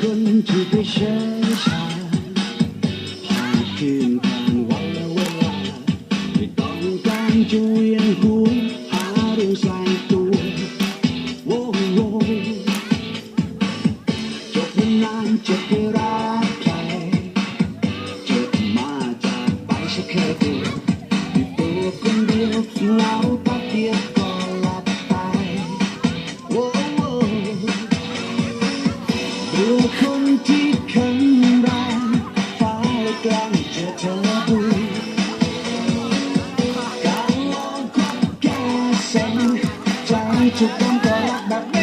คนที่ไปเชื่อชาหาคืนกลางวันและเวลาไม่ต้องการจะเวียนหัวหาเรื่องใส่ตัวโว้โว้จบเป็นนานจะไปรักใครเจ็บมาจากไปสักแค่เดียวมีตัวคนเดียวเราตาเดียว เบื่อคนที่ข็งแรงฟ้าเลยกลางเจอเธอดูการลองคบแก่เส้นใจจะได้